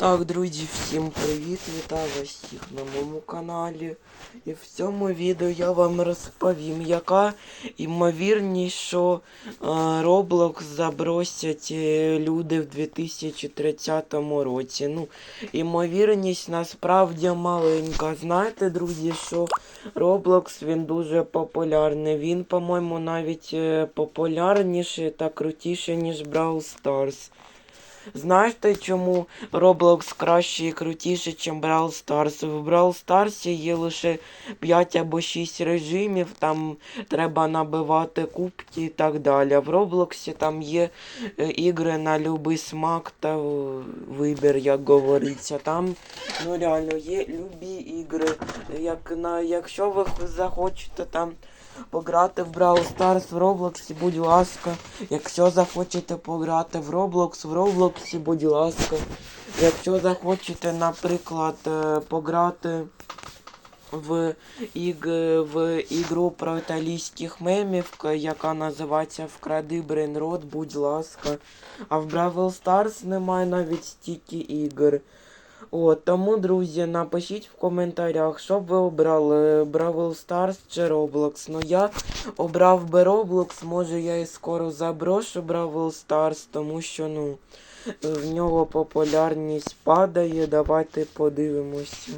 Так, друзі, всім привіт! Вітаю вас всіх на моєму каналі. І в цьому відео я вам розповім, яка ймовірність, що е, Roblox забросять е, люди в 2030 році. Ну, ймовірність насправді маленька. Знаєте, друзі, що Roblox він дуже популярний. Він, по-моєму, навіть е, популярніший та крутіший, ніж Brawl Stars. Знаєте, чому Roblox краще і крутіше, ніж Brawl Stars? В Brawl Stars є лише 5 або 6 режимів, там треба набивати кубки і так далі. В Roblox там є е, ігри на любий смак та вибір, як говориться. Там ну реально є любі ігри. Як на, якщо ви захочете там пограти в Brawl Stars в Roblox, будь ласка. Якщо захочете пограти в Roblox, в Roblox, будь ласка. Якщо захочете, наприклад, е, пограти в, іг... в ігру про італійських мемів, яка називається Вкради Брейнрот, будь ласка. А в Бравл Stars немає навіть стільки ігор. От, тому, друзі, напишіть в коментарях, що б ви обрали Бравл Stars чи Roblox. Ну я обрав би Roblox, може я і скоро заброшу Бравл Stars, тому що ну в нього популярність падає. Давайте подивимося.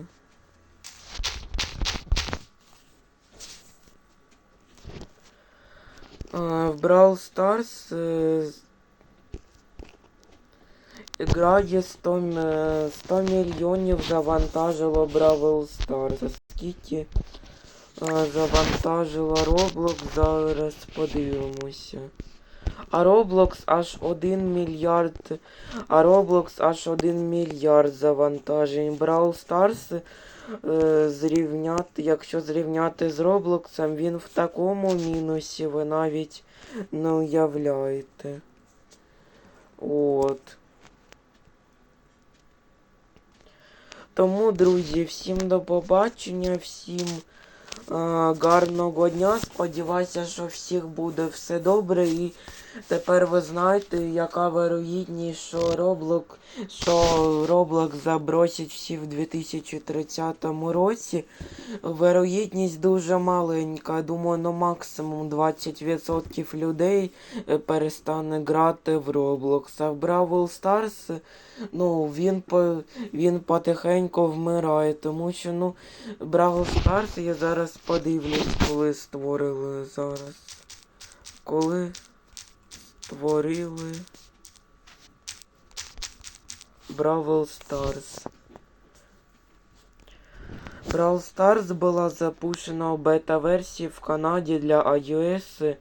В Brawl Stars е, 100, м- е, 100 мільйонів завантажило Бравл Stars. Скільки е, завантажило Roblox, зараз подивимося. А Roblox аж 1 мільярд. А Roblox аж 1 мільярд завантажень. Brawl Stars е, зрівняти, якщо зрівняти з Roblox, він в такому мінусі ви навіть не уявляєте. От. Тому, друзі, всім до побачення, всім гарного дня. Сподіваюся, що всіх буде все добре. І тепер ви знаєте, яка вирогідність, що Roblox, що Roblox забросять всі в 2030 році. Вирогідність дуже маленька. Думаю, ну максимум 20% людей перестане грати в Roblox. А в Brawl Stars, ну, він по він потихеньку вмирає, тому що ну Бравл Старс я зараз подивлюсь, коли створили зараз. Коли створили Бравл Старс. Brawl Stars була запущена у бета-версії в Канаді для iOS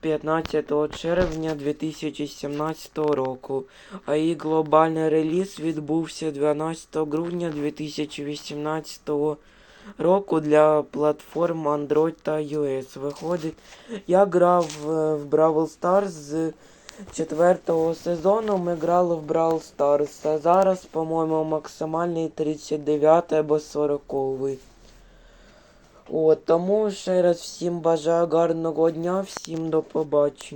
15 червня 2017 року, а її глобальний реліз відбувся 12 грудня 2018 року для платформ Android та iOS. Виходить, я грав е, в Brawl Stars з четвертого сезону. Ми грали в Brawl Stars, а зараз, по-моєму, максимальний 39 або 40. От, тому ще раз всім бажаю гарного дня, всім до побачення.